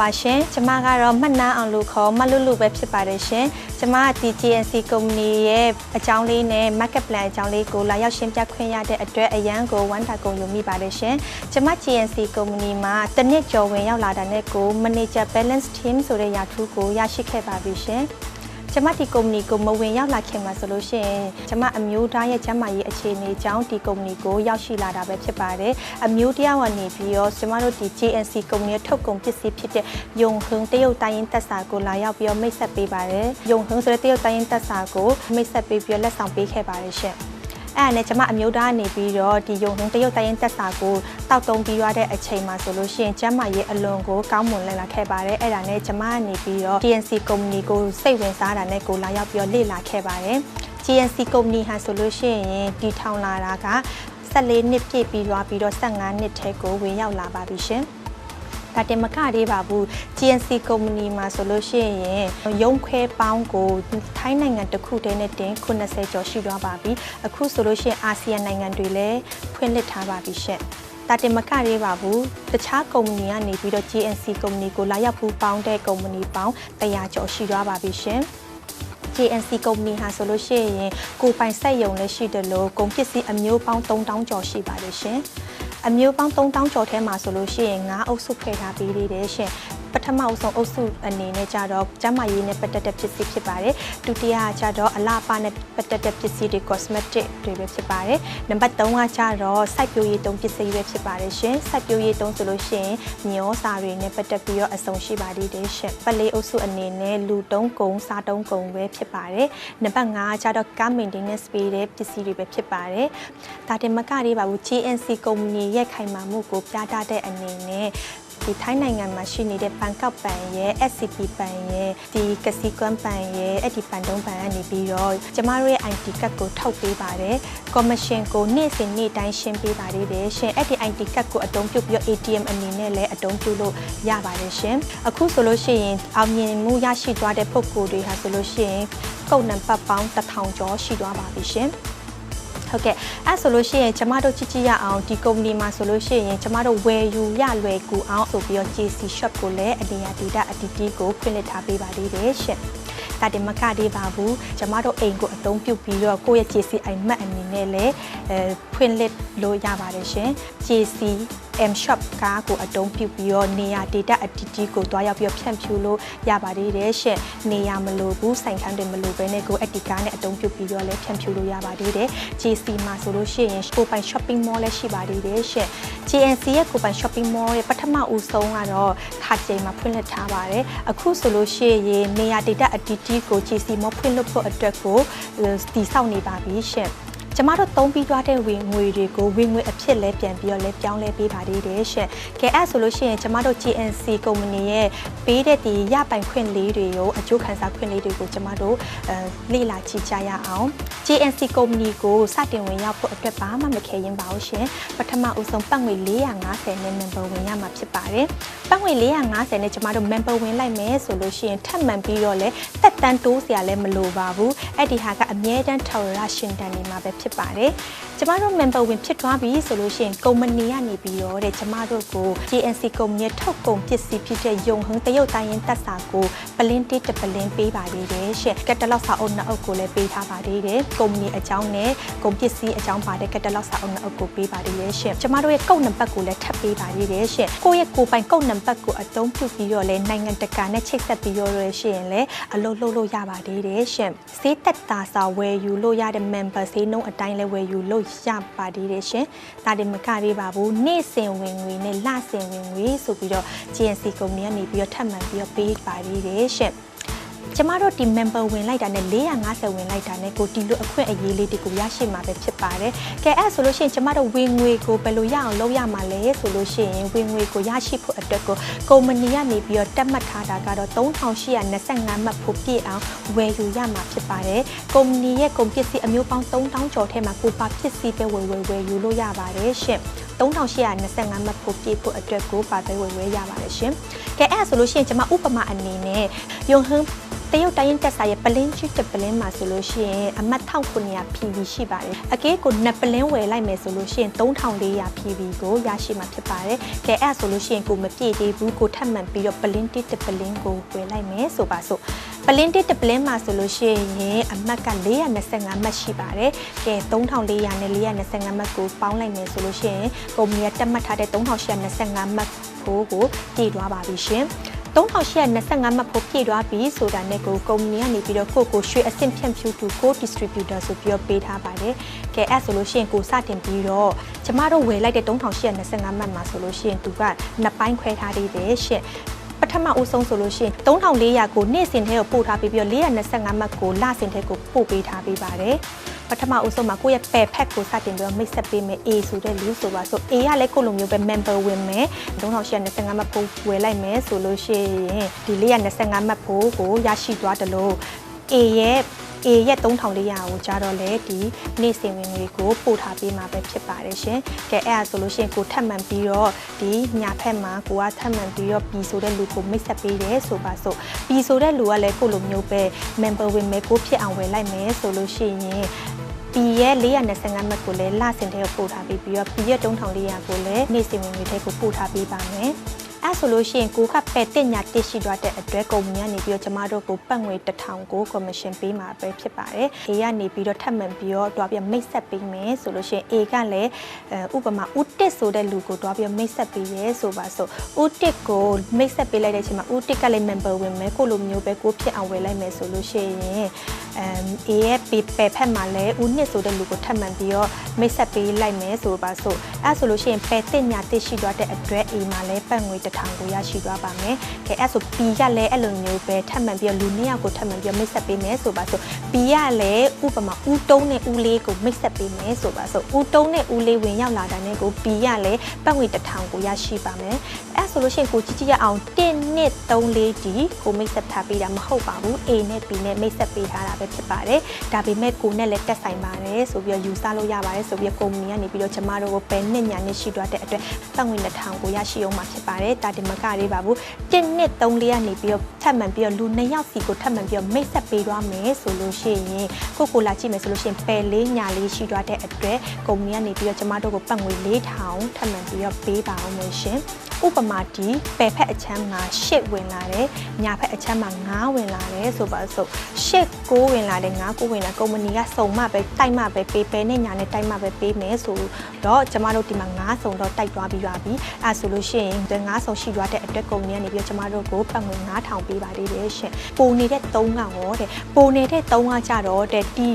ပါရှင်ကျမကတော့မှတ်နန်းအောင်လို့ခေါ်မလွတ်လို့ပဲဖြစ်ပါတယ်ရှင်ကျမကဒီ GNC ကုမ္ပဏီရဲ့အကြောင်းလေးနဲ့ market plan အကြောင်းလေးကိုလာရောက်ရှင်းပြခွင့်ရတဲ့အတွက်အရန်ကိုဝမ်းသာကုန်ယူမိပါတယ်ရှင်ကျမ GNC ကုမ္ပဏီမှာတစ်နှစ်ကျော်ဝင်ရောက်လာတာနဲ့ကို manager balance team ဆိုတဲ့ရာထူးကိုရရှိခဲ့ပါပြီရှင် ကျမဒီကုမ္ပဏီကိုမဝင်ရောက်လာခင်မှာဆိုလို့ရှိရင်ကျမအမျိုးသားရဲ့ကျန်းမာရေးအခြေအနေကြောင့်ဒီကုမ္ပဏီကိုရောက်ရှိလာတာပဲဖြစ်ပါတယ်အမျိုးတရားကနေပြီးတော့ကျမတို့ဒီ JNC ကုမ္ပဏီရဲ့ထုတ်ကုန်ပစ္စည်းဖြစ်တဲ့ယုံဟွန်းတရုတ်တိုင်းရင်းသက်စာကိုလာရောက်ပြီးတော့မိတ်ဆက်ပေးပါတယ်ယုံဟွန်းဆိုတဲ့တရုတ်တိုင်းရင်းသက်စာကိုမိတ်ဆက်ပေးပြီးတော့လက်ဆောင်ပေးခဲ့ပါတယ်ရှင့် အဲ့ဒါနဲ့ကျမအမျိုးသားနေပြီးတော့ဒီယုံဟွန်းတရုတ်တိုင်းရင်းသက်စာကိုတောက်တုံးပြီးရတဲ့အချိန်မှာဆိုလို့ရှိရင်ကျမရဲ့အလွန်ကိုကောင်းမွန်လာခဲ့ပါတယ်အဲ့ဒါနဲ့ကျမကနေပြီးတော့ TNC ကုမ္ပဏီကိုစိတ်ဝင်စားတာနဲ့ကိုလာရောက်ပြီးတော့လေ့လာခဲ့ပါတယ် GNC ကုမ္ပဏီဟာဆိုလို့ရှိရင်ဒီထောင်လာတာက14နှစ်ပြည့်ပြီးသွားပြီးတော့15နှစ်ထဲကိုဝင်ရောက်လာပါပြီရှင် ဒါတင်မကသေးပါဘူး GNC ကုမ္ပဏီမှာဆိုလို့ရှိရင်ရုံခွဲပေါင်းကိုထိုင်းနိုင်ငံတစ်ခုတည်းနဲ့တင်80ကျော်ရှိသွားပါပြီအခုဆိုလို့ရှိရင်အာဆီယံနိုင်ငံတွေလည်းဖွင့်လှစ်ထားပါပြီရှင့်တာတင်မကရေးပါဘူးတခြားကုမ္ပဏီကနေပြီးတော့ GNC ကုမ္ပဏီကိုလာရောက်ပူးပေါင်းတဲ့ကုမ္ပဏီပေါင်း100ကျော်ရှိသွားပါပြီရှင် JNC ကုမ္ပဏီဟာဆိုလို့ရှိရင်ကိုပိုင်ဆက်ယုံလည်းရှိတယ်လို့ကုန်ပစ္စည်းအမျိုးပေါင်း3000ကျော်ရှိပါတယ်ရှင် အမျိုးပေါင်း3000ကျော်ထဲမှာဆိုလို့ရှိရင်9အုပ်စုဖွဲ့ထားပေးသေးတယ်ရှင် ပထမအဆုံးအုပ်စုအနေနဲ့ကြတော့ကျန်းမာရေးနဲ့ပတ်သက်တဲ့ပစ္စည်းဖြစ်ပါတယ်ဒုတိယကကြတော့အလားပါနဲ့ပတ်သက်တဲ့ပစ္စည်းတွေ cosmetic တွေပဲဖြစ်ပါတယ်နံပါတ်3ကကြတော့စိုက်ပျိုးရေးတုံးပစ္စည်းပဲဖြစ်ပါတယ်ရှင်စိုက်ပျိုးရေးတုံးဆိုလို့ရှိရင်မျောစာတွေနဲ့ပတ်သက်ပြီးတော့အဆုံရှိပါသေးတယ်ရှင်ပလေးအုပ်စုအနေနဲ့လူတုံးကုံစားတုံးကုံပဲဖြစ်ပါတယ်နံပါတ်5ကကြတော့ car maintenance ပေးတဲ့ပစ္စည်းတွေပဲဖြစ်ပါတယ်ဒါတင်မကသေးပါဘူး GNC ကုမ္ပဏီရဲ့ခိုင်မာမှုကိုပြသတဲ့အနေနဲ့ ဒီထိုင်းနိုင်ငံမှာရှိနေတဲ့ဘန်ကောက်ပန်ရဲ့ SCP ပန်ရဲ့ဒီကစီကွမ်ပန်ရဲ့အဲ့ဒီပန်တုံးပန်ကနေပြီးတော့ကျမတို့ရဲ့ ID ကတ်ကိုထုတ်ပေးပါတယ်။ commission ကိုနေ့စဉ်နေ့တိုင်းရှင်းပေးပါသေးတယ်ရှင်။အဲ့ဒီ ID ကတ်ကိုအတုံးပြုတ်ပြီးတော့ ATM အနေနဲ့လည်းအတုံးပြုတ်လို့ရပါတယ်ရှင်။အခုဆိုလို့ရှိရင်အောင်မြင်မှုရရှိသွားတဲ့ပုံကိုယ်တွေဟာဆိုလို့ရှိရင်ကုတ်နံပါတ်ပေါင်း1000ကျော်ရှိသွားပါပြီရှင်။ ဟုတ်ကဲ့အဲ့ဆိုလို့ရှိရင်ကျမတို့ကြည့်ကြည့်ရအောင်ဒီကုမ္ပဏီမှာဆိုလို့ရှိရင်ကျမတို့ဝယ်ယူရလွယ်ကူအောင်ဆိုပြီးတော့ JC shop ကိုလည်းအနေရာဒေတာအတီတီကိုဖွင့်လှစ်ထားပေးပါသေးတယ်ရှင့်ဒါတင်မကသေးပါဘူးကျမတို့အိမ်ကိုအသုံးပြုပြီးတော့ကိုယ့်ရဲ့ JC အိမ်မက်အနေနဲ့လည်းအဲဖွင့်လှစ်လို့ရပါတယ်ရှင် JC M shop ကားကိုအတုံးပြုပြီးတော့နေရာ data အတီတီကိုတွားရောက်ပြီးတော့ဖြန့်ဖြူလို့ရပါသေးတယ်ရှင့်နေရာမလိုဘူးစိုင်ခန်းတွေမလိုဘဲနဲ့ကိုအတီကားနဲ့အတုံးပြုပြီးတော့လည်းဖြန့်ဖြူလို့ရပါသေးတယ် JC မှာဆိုလို့ရှိရင်ကိုပိုင် shopping mall လည်းရှိပါသေးတယ်ရှင့် JNC ရဲ့ကိုပိုင် shopping mall ရဲ့ပထမဦးဆုံးကတော့ခါကျိန်မှာဖွင့်လှစ်ထားပါတယ်အခုဆိုလို့ရှိရင်နေရာ data အတီတီကို JC mall ဖွင့်လှစ်ဖို့အတွက်ကိုတည်ဆောက်နေပါပြီရှင့် ကျမတို့သုံးပြီးသွားတဲ့ဝင်ငွေတွေကိုဝင်ငွေအဖြစ်လဲပြန်ပြီးတော့လဲပြောင်းလဲပေးပါသေးတယ်ရှင်။ကဲအဲ့ဆိုလို့ရှိရင်ကျမတို့ GNC ကုမ္ပဏီရဲ့ပေးတဲ့ဒီရပိုင်ခွင့်လေးတွေကိုအကျိုးခံစားခွင့်လေးတွေကိုကျမတို့အဲလေ့လာကြည့်ကြရအောင်။ GNC ကုမ္ပဏီကိုစတင်ဝင်ရောက်ဖို့အတွက်ဘာမှမခဲရင်ပါဘူးရှင်။ပထမဦးဆုံးပတ်ငွေ450နဲ့ member ဝင်ရမှာဖြစ်ပါတယ်။ပတ်ငွေ450နဲ့ကျမတို့ member ဝင်လိုက်မယ်ဆိုလို့ရှိရင်ထပ်မံပြီးတော့လဲတက်တန်းတိုးစရာလည်းမလိုပါဘူး။အဲ့ဒီဟာကအမြဲတမ်းထော်ရရှင်တန်နေမှာပဲဖြစ်ပါတယ်။ကျမတို့ member ဝင်ဖြစ်သွားပြီဆိုလို့ရှိရင်ကုမ္ပဏီကနေပြီးတော့တဲ့ကျမတို့ကို GNC ကုမ္ပဏီထုတ်ကုန်ပစ္စည်းဖြစ်တဲ့ယုံဟန်းတရုတ်တိုင်းရင်တက်စာကို ပလင်းတစ်တပလင်းပေးပါသေးတယ်ရှင့်။ကက်တလော့စာအုပ်နှစ်အုပ်ကိုလည်းပေးထားပါသေးတယ်။ကုမ္ပဏီအကြောင်းနဲ့ကုန်ပစ္စည်းအကြောင်းပါတဲ့ကက်တလော့စာအုပ်နှစ်အုပ်ကိုပေးပါသေးတယ်ရှင့်။ကျမတို့ရဲ့ကုတ်နံပါတ်ကိုလည်းထပ်ပေးပါသေးတယ်ရှင့်။ကိုယ့်ရဲ့ကိုယ်ပိုင်ကုတ်နံပါတ်ကိုအသုံးပြုပြီးတော့လည်းနိုင်ငံတကာနဲ့ချိတ်ဆက်ပြီးတော့ရရှိရင်လည်းအလုပ်လုပ်လို့ရပါသေးတယ်ရှင့်။စေးတက်တာစာဝယ်ယူလို့ရတဲ့ member စေးနှုန်းအတိုင်းလည်းဝယ်ယူလို့ရပါသေးတယ်ရှင်။ဒါတင်မကသေးပါဘူး။နေ့စဉ်ဝင်ငွေနဲ့လစဉ်ဝင်ငွေဆိုပြီးတော့ GNC ကုမ္ပဏီကနေပြီးတော့ထပ်မံပြီးတော့ပေးပါသေးတယ်ရှင်။ကျမတို့ဒီ member ဝင်လိုက်တာနဲ့450ဝင်လိုက်တာနဲ့ကိုဒီလိုအခွင့်အရေးလေးတွေကိုရရှိမှာပဲဖြစ်ပါတယ်။ကဲအဲ့ဆိုလို့ရှိရင်ကျမတို့ဝင်ငွေကိုဘယ်လိုရအောင်လုပ်ရမှာလဲဆိုလို့ရှိရင်ဝင်ငွေကိုရရှိဖို့အတွက်ကိုကုမ္ပဏီကနေပြီးတော့တက်မှတ်ထားတာကတော့3825မှတ်ဖို့ပြည့်အောင်ဝယ်ယူရမှာဖြစ်ပါတယ်။ကုမ္ပဏီရဲ့ကုန်ပစ္စည်းအမျိုးပေါင်း3000ကျော်ထဲမှာကိုပါပစ္စည်းပဲဝယ်ဝယ်ဝယ်ယူလို့ရပါတယ်ရှင့်။3825မှတ်ဖို့ပြည့်ဖို့အတွက်ကိုပါပဲဝယ်ဝယ်ရပါတယ်ရှင်။ကဲ အဲ့ဆိုလို့ရှိရင်ကျမဥပမာအနေနဲ့ယုံဟန်းတရုတ်တိုင်းရင်တက်စာရဲ့ပလင်းချစ်တပလင်းမှာဆိုလို့ရှိရင်အမှတ်1900 PV ရှိပါတယ်အကေးကိုနှစ်ပလင်းဝယ်လိုက်မယ်ဆိုလို့ရှိရင်3400 PV ကိုရရှိမှာဖြစ်ပါတယ်ကဲအဲ့ဆိုလို့ရှိရင်ကိုမပြည့်သေးဘူးကိုထပ်မံပြီးတော့ပလင်းတစ်တပလင်းကိုဝယ်လိုက်မယ်ဆိုပါစို့ပလင်းတစ်တပလင်းမှာဆိုလို့ရှိရင်အမှတ်က425မှတ်ရှိပါတယ်ကဲ3400နဲ့425မှတ်ကိုပေါင်းလိုက်မယ်ဆိုလို့ရှိရင်ကုမ္ပဏီကတက်မှတ်ထားတဲ့3825မှတ် ကိုကိုတည်သွားပါပြီရှင်3825မှတ်ဖို့ပြည့်သွားပြီဆိုတာနဲ့ကိုကုမ္ပဏီကနေပြီးတော့ကိုကိုရွှေအဆင့်ဖြန့်ဖြူးသူကို distributor ဆိုပြီးတော့ပေးထားပါတယ်။ကဲအဲ့ဆိုလို့ရှိရင်ကိုစတင်ပြီးတော့ကျမတို့ဝယ်လိုက်တဲ့3825မှတ်မှာဆိုလို့ရှိရင်သူကနှစ်ပိုင်းခွဲထားသေးတယ်ရှင့်ပထမအဦးဆုံးဆိုလို့ရှိရင်3400ကိုနေ့စဉ်ထဲကိုပို့ထားပြီးပြီးတော့425မှတ်ကိုလစဉ်ထဲကိုပို့ပေးထားပေးပါတယ် ပထမအဦးဆုံးမှာကိုယ့်ရဲ့ပယ်ဖက်ကိုစတင်ပြီးတော့မိတ်ဆက်ပေးမယ် A ဆိုတဲ့လူဆိုပါဆို A ကလည်းကိုလိုမျိုးပဲ member ဝင်မယ်3825မှတ်ပို့ဝယ်လိုက်မယ်ဆိုလို့ရှိရင်ဒီ425မှတ်ပို့ကိုရရှိသွားတယ်လို့ A ရဲ့ A ရဲ့3400ကိုကြာတော့လေဒီနေ့စဉ်ဝင်ငွေကိုပို့ထားပေးမှာပဲဖြစ်ပါတယ်ရှင်။ကဲအဲ့ဒါဆိုလို့ရှိရင်ကိုထပ်မံပြီးတော့ဒီညာဖက်မှာကိုကထပ်မံပြီးတော့ပြီဆိုတဲ့လူကိုမိတ်ဆက်ပေးတယ်ဆိုပါစို့ပြီဆိုတဲ့လူကလည်းကိုလိုမျိုးပဲ member ဝင်မယ်ကိုဖြစ်အောင်ဝယ်လိုက်မယ်ဆိုလို့ရှိရင် ပီရဲ့425မှတ်ကိုလည်းလစင်တဲ့ကိုပို့ထားပြီးပြီးတော့ပီရဲ့3400ကိုလည်းနေ့စဉ်ဝင်ငွေတဲ့ကိုပို့ထားပေးပါမယ်။ အဲ့ဆိုလို့ရှိရင်ကိုခပယ်တင်ညာတစ်ရှိသွားတဲ့အတွက်ကုမ္ပဏီကနေပြီးတော့ကျမတို့ကိုပတ်ငွေ1000ကို commission ပေးမှာပဲဖြစ်ပါတယ်။ A ကနေပြီးတော့ထပ်မံပြီးတော့တွားပြီးမိတ်ဆက်ပေးမယ်ဆိုလို့ရှိရင် A ကလည်းဥပမာဥတစ်ဆိုတဲ့လူကိုတွားပြီးမိတ်ဆက်ပေးရဲဆိုပါဆိုဥတစ်ကိုမိတ်ဆက်ပေးလိုက်တဲ့အချိန်မှာဥတစ်ကလည်း member ဝင်မယ်ကိုလိုမျိုးပဲကိုဖြစ်အောင်ဝယ်လိုက်မယ်ဆိုလို့ရှိရင်အမ် A ရဲ့ pay ဖက်မှာလည်းဥနှစ်ဆိုတဲ့လူကိုထပ်မံပြီးတော့မိတ်ဆက်ပေးလိုက်မယ်ဆိုပါဆိုအဲ့ဆိုလို့ရှိရင် pay တင်ညာတစ်ရှိသွားတဲ့အတွက် A မှာလည်းပတ်ငွေတထောင်ကိုရရှိသွားပါမယ်။ကဲအဲ့ဆို P ကလည်းအဲ့လိုမျိုးပဲထပ်မံပြီးတော့လူနှစ်ယောက်ကိုထပ်မံပြီးတော့မိတ်ဆက်ပေးမယ်ဆိုပါဆို P ကလည်းဥပမာဦးတုံးနဲ့ဦးလေးကိုမိတ်ဆက်ပေးမယ်ဆိုပါဆိုဦးတုံးနဲ့ဦးလေးဝင်ရောက်လာတာနဲ့ကို P ကလည်းပတ်ငွေတစ်ထောင်ကိုရရှိပါမယ်။အဲ့ဆိုလို့ရှိရင်ကိုကြည့်ကြည့်ရအောင်1နှစ်3လေးဒီကိုမိတ်ဆက်ထားပေးတာမဟုတ်ပါဘူး A နဲ့ B နဲ့မိတ်ဆက်ပေးထားတာပဲဖြစ်ပါတယ်။ဒါပေမဲ့ကိုနဲ့လည်းတက်ဆိုင်ပါတယ်ဆိုပြီးတော့ယူဆလို့ရပါတယ်ဆိုပြီးတော့ကုမ္ပဏီကနေပြီးတော့ကျမတို့ကိုပဲနှစ်ညာနဲ့ရှိသွားတဲ့အတွက်ပတ်ငွေတစ်ထောင်ကိုရရှိအောင်မှာဖြစ်ပါတယ်။ဒါဒီမကလေးပါဘူးတစ်နှစ်သုံးလေးကနေပြီးတော့ထပ်မံပြီးတော့လူနှစ်ယောက်စီကိုထပ်မံပြီးတော့မိတ်ဆက်ပေးသွားမယ်ဆိုလို့ရှိရင်ကိုကိုလာကြည့်မယ်ဆိုလို့ရှိရင်ပယ်လေးညာလေးရှိသွားတဲ့အတွက်ကုမ္ပဏီကနေပြီးတော့ကျမတို့ကိုပတ်ငွေ4000ထပ်မံပြီးတော့ပေးပါအောင်လို့ရှင်ဥပမာဒီပယ်ဖက်အချမ်းမှာ8ဝင်လာတယ်ညာဖက်အချမ်းမှာ9ဝင်လာတယ်ဆိုပါစို့8 9ဝင်လာတယ်9 9ဝင်လာကုမ္ပဏီကစုံမှပဲတိုက်မှပဲပေးပယ်နဲ့ညာနဲ့တိုက်မှပဲပေးမယ်ဆိုတော့ကျမတို့ဒီမှာ9စုံတော့တိုက်သွားပြီးပါပြီအဲဆိုလို့ရှိရင်9စုံရှိသွားတဲ့အတွက်ကုမ္ပဏီကနေပြီးတော့ကျမတို့ကိုပတ်ငွေ9000ပေးပါသေးတယ်ရှင်ပိုနေတဲ့3ကရောတဲ့ပိုနေတဲ့3ကကြတော့တဲ့ဒီ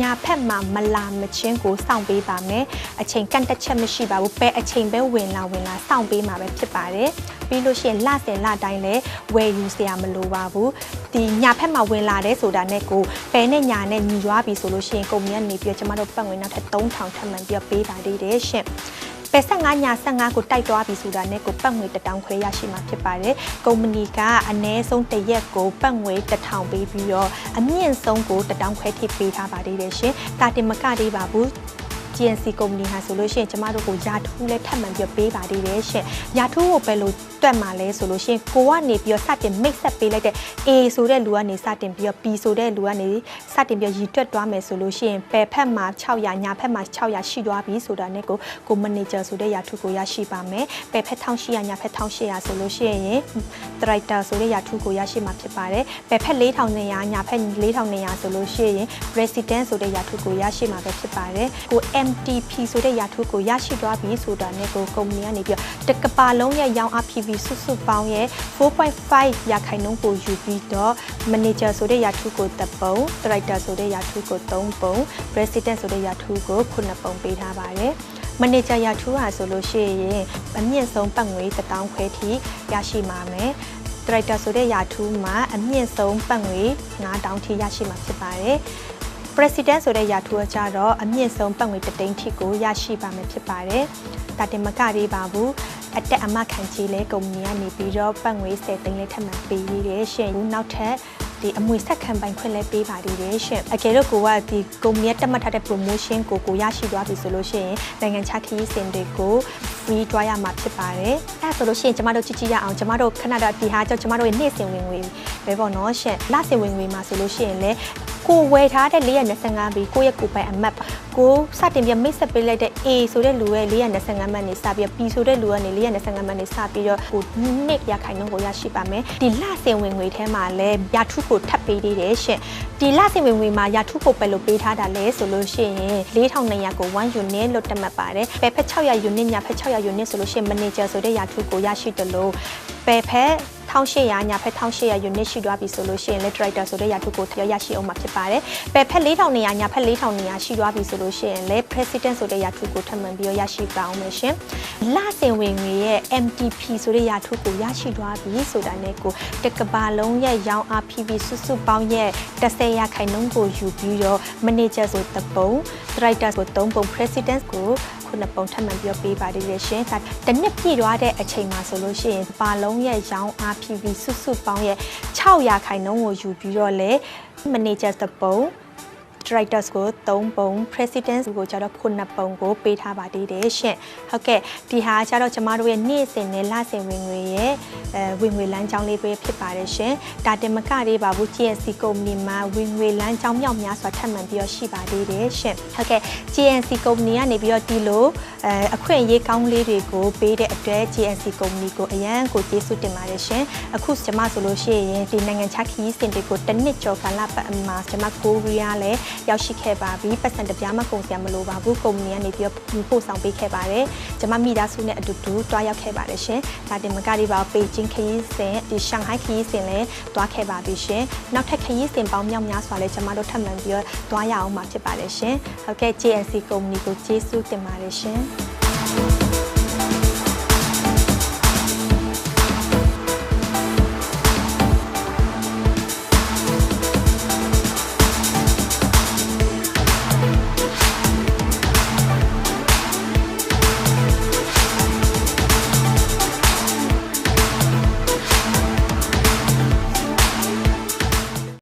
ညာဖက်မှာမလာမချင်းကိုစောင့်ပေးပါမယ်အချိန်ကန့်တက်ချက်မရှိပါဘူးပဲအချိန်ပဲဝင်လာဝင်လာစောင့်ပေးမှာပဲဖြစ်ပါတယ်ပြီးလို့ရှိရင်လဆယ်လတိုင်းလည်းဝယ်ယူစရာမလိုပါဘူးဒီညာဖက်မှာဝင်လာတဲ့ဆိုတာနဲ့ကိုပဲနဲ့ညာနဲ့ညီရွာပြီဆိုလို့ရှိရင်ကုမ္ပဏီကနေပြီးတော့ကျမတို့ပတ်ငွေနောက်ထပ်3000ထပ်မံပြီးတော့ပေးပါသေးတယ်ရှင် ပဲ15ညာ15ကိုတိုက်သွားပြီဆိုတာနဲ့ကိုပတ်ငွေ1000ခွဲရရှိမှာဖြစ်ပါတယ်။ကုမ္ပဏီကအနည်းဆုံးတစ်ရက်ကိုပတ်ငွေ1000ပေးပြီးတော့အမြင့်ဆုံးကို1000ခွဲထိပေးထားပါသေးတယ်ရှင်။ဒါတင်မကသေးပါဘူး GNC ကုမ္ပဏီဟာဆိုလို့ရှိရင်ကျမတို့ကိုယာထူးလဲထပ်မံပြီးပေးပါသေးတယ်ရှင်။ယာထူးကိုပဲလို့တွက်မှာလဲဆိုလို့ရှိရင်ကိုကနေပြီးတော့စတင်မိတ်ဆက်ပေးလိုက်တဲ့ A ဆိုတဲ့လူကနေစတင်ပြီးတော့ B ဆိုတဲ့လူကနေစတင်ပြီးရည်တွက်သွားမယ်ဆိုလို့ရှိရင်ပယ်ဖက်မှာ600ညာဖက်မှာ600ရှိသွားပြီဆိုတာနဲ့ကိုကိုမန်နေဂျာဆိုတဲ့ယာထူးကိုရရှိပါမယ်။ပယ်ဖက်1800ညာဖက်1800ဆိုလို့ရှိရင်ဒရိုက်တာဆိုတဲ့ယာထူးကိုရရှိမှာဖြစ်ပါတယ်။ပယ်ဖက်4200ညာဖက်4200ဆိုလို့ရှိရင် president ဆိုတဲ့ယာထူးကိုရရှိမှာပဲဖြစ်ပါတယ်။ကို MTP ဆိုတဲ့ယာထူးကိုရရှိသွားပြီဆိုတာနဲ့ကိုကုမ္ပဏီကနေပြီးတော့တကပါလုံးရဲ့ရောင်းအား PV စုစုပေါင်းရဲ့4.5ရာခိုင်နှုန်းကိုယူပြီးတော့ manager ဆိုတဲ့ယာထူးကို3ပုံ director ဆိုတဲ့ယာထူးကို3ပုံ president ဆိုတဲ့ယာထူးကို9ပုံပေးထားပါတယ်မန်နေဂျာရာထူးဟာဆိုလို့ရှိရင်အမြင့်ဆုံးပတ်ငွေ1000ခွဲထိရရှိမှာမယ်ဒရိုက်တာဆိုတဲ့ယာထူးမှာအမြင့်ဆုံးပတ်ငွေ9000ထိရရှိမှာဖြစ်ပါတယ် president ဆိုတဲ့ယာထူးကကြတော့အမြင့်ဆုံးပတ်ငွေတသိန်းထိကိုရရှိပါမယ်ဖြစ်ပါတယ်။ဒါတင်မကသေးပါဘူး။အတက်အမခံကြီးလဲကုမ္ပဏီကနေပြီးတော့ပတ်ငွေ10သိန်းလေးထပ်မံပေးရတဲ့ရှင်။နောက်ထပ်ဒီအမွေဆက်ခံပိုင်ခွင့်လည်းပေးပါသေးတယ်ရှင်အကယ်တော့ကိုကဒီကုမ္ပဏီကတက်မှတ်ထားတဲ့ promotion ကိုကိုရရှိသွားပြီဆိုလို့ရှိရင်နိုင်ငံခြားခရီးစဉ်တွေကို free တွားရမှာဖြစ်ပါတယ်အဲဆိုလို့ရှိရင်ကျမတို့ကြည့်ကြည့်ရအောင်ကျမတို့ခဏတော့ဒီဟာကြောင့်ကျမတို့ရဲ့နေ့စဉ်ဝင်ငွေပဲပေါ့နော်ရှင်လစဉ်ဝင်ငွေမှာဆိုလို့ရှိရင်လည်း ကိုဝယ်ထားတဲ့425ဘီကိုယ့်ရဲ့ကိုယ်ပိုင်အမတ် ကိုစတင်ပြီးမိတ်ဆက်ပေးလိုက်တဲ့ A ဆိုတဲ့လူရဲ့425မှတ်နေစပြီး B ဆိုတဲ့လူကနေ425မှတ်နေစပြီးတော့ကိုနှစ်ရခိုင်နှုန်းကိုရရှိပါမယ်ဒီလစဉ်ဝင်ငွေထဲမှာလည်းယာထုကိုထပ်ပေးသေးတယ်ရှင်ဒီလစဉ်ဝင်ငွေမှာယာထုကိုပဲလို့ပေးထားတာလဲဆိုလို့ရှိရင်4200ကို1 unit လို့တတ်မှတ်ပါတယ်ပဲဖက်600 unit ညာဖက်600 unit ဆိုလို့ရှိရင် manager ဆိုတဲ့ယာထုကိုရရှိတယ်လို့ပဲဖက်1800ညာဖက်1800 unit ရှိသွားပြီဆိုလို့ရှိရင် literator ဆိုတဲ့ယာထုကိုထရရှိအောင်မှာဖြစ်ပါတယ်။ပဲဖက်4200ညာဖက်4200ရှိသွားပြီဆိုလို့ရှိရင်လည်း president ဆိုတဲ့ယာထုကိုထပ်မံပြီးတော့ရရှိပါအောင်မယ်ရှင်။လစဉ်ဝင်ငွေရဲ့ MTP ဆိုတဲ့ယာထုကိုရရှိသွားပြီဆိုတာနဲ့ကိုတကဘာလုံးရဲ့ရောင်းအား PV စုစုပေါင်းရဲ့10ရာခိုင်နှုန်းကိုယူပြီးတော့ manager ဆိုတပုံ director ဆို3ပုံ president ကိုခုနှစ်ပုံထပ်မံပြီးတော့ပေးပါသေးတယ်ရှင်။ဒါတစ်နှစ်ပြည့်သွားတဲ့အချိန်မှာဆိုလို့ရှိရင်ပါလုံးရဲ့ရောင်းအား PV စုစုပေါင်းရဲ့6ရာခိုင်နှုန်းကိုယူပြီးတော့လေ manager တပုံ directors ကို3ပုံ president ကိုကျတော့9ပုံကိုပေးထားပါသေးတယ်ရှင့်ဟုတ်ကဲ့ဒီဟာကျတော့ကျမတို့ရဲ့နေ့စဉ်နဲ့လစဉ်ဝင်ငွေရဲ့အဲဝင်ငွေလမ်းကြောင်းလေးပဲဖြစ်ပါတယ်ရှင်ဒါတင်မကလေးပါဘူး GNC ကုမ္ပဏီမှာဝင်ငွေလမ်းကြောင်းမြောက်များစွာထပ်မံပြီးတော့ရှိပါသေးတယ်ရှင့်ဟုတ်ကဲ့ GNC ကုမ္ပဏီကနေပြီးတော့ဒီလိုအဲအခွင့်အရေးကောင်းလေးတွေကိုပေးတဲ့အတွက် GNC ကုမ္ပဏီကိုအရန်ကိုကျေးဇူးတင်ပါတယ်ရှင်အခုကျမဆိုလို့ရှိရင်ဒီနိုင်ငံခြားခရီးစဉ်တွေကိုတစ်နှစ်ကျော်ကာလပတ်အမှာကျမကိုရီးယားလည်းရောက်ရှိခဲ့ပါပြီပတ်စံတပြားမှကုန်စရာမလိုပါဘူးကုမ္ပဏီကနေပြီးတော့ပို့ဆောင်ပေးခဲ့ပါတယ်ကျမမိသားစုနဲ့အတူတူတွားရောက်ခဲ့ပါတယ်ရှင်ဒါတင်မကလေးပါပေကျင်းခရီးစဉ်ဒီရှန်ဟိုင်းခရီးစဉ်လည်းတွားခဲ့ပါပြီရှင်နောက်ထပ်ခရီးစဉ်ပေါင်းမြောက်များစွာလည်းကျမတို့ထပ်မံပြီးတော့တွားရအောင်မှာဖြစ်ပါတယ်ရှင်ဟုတ်ကဲ့ JNC ကုမ္ပဏီကိုကျေးဇူးတင်ပါတယ်ရှင်